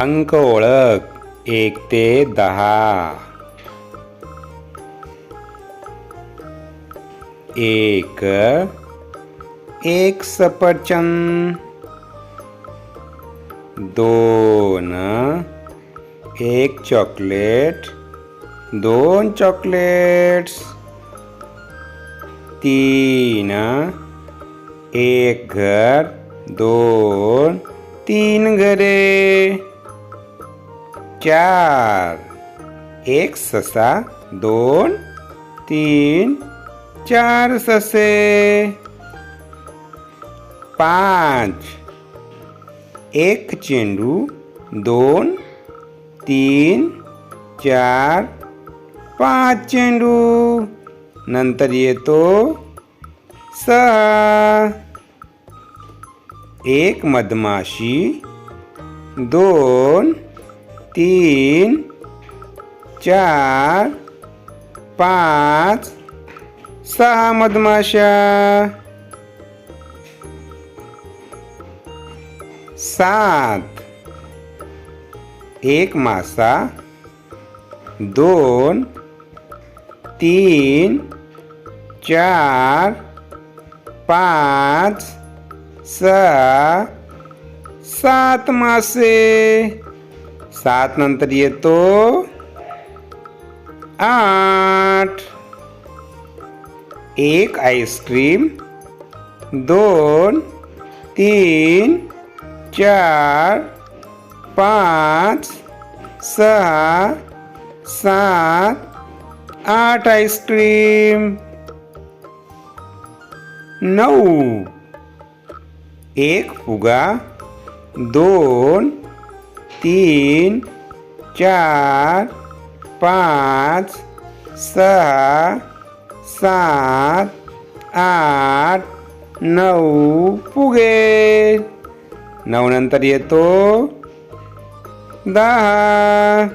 अंक ओळख एक ते दहा. एक एक सफरचंद दोन एक चॉकलेट. दोन चॉकलेट्स. तीन एक घर. दोन तीन घरे. चार। एक ससा, दोन, तीन, चार ससे। पाच। एक चेंडू, दोन, तीन, चार, पाच चेंडू। नंतर येतो सहा। एक मधमाशी, दोन तीन चार पाच। सहा मधमाशा। सात। एक मासा। दोन। तीन। चार। पाच। सात मासे। सात नंतर येतो आठ। एक आईस्क्रीम दोन तीन, चार, पाच सहा सात, आठ आईस्क्रीम नऊ एक फुगा दोन तीन चार पाच सहा सात आठ नऊ फुगे नऊ नंतर येतो दहा.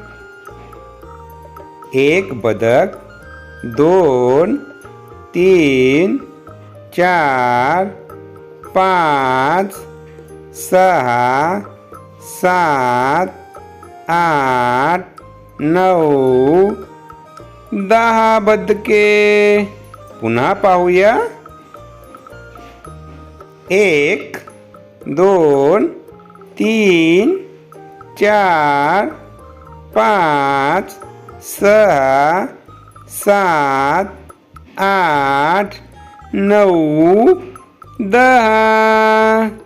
एक बदक दोन तीन चार पाच सहा सात, आठ नऊ दहा बदके पुन्हा पाहूया। एक, दोन, तीन, चार, पाच सात, आठ नऊ दहा।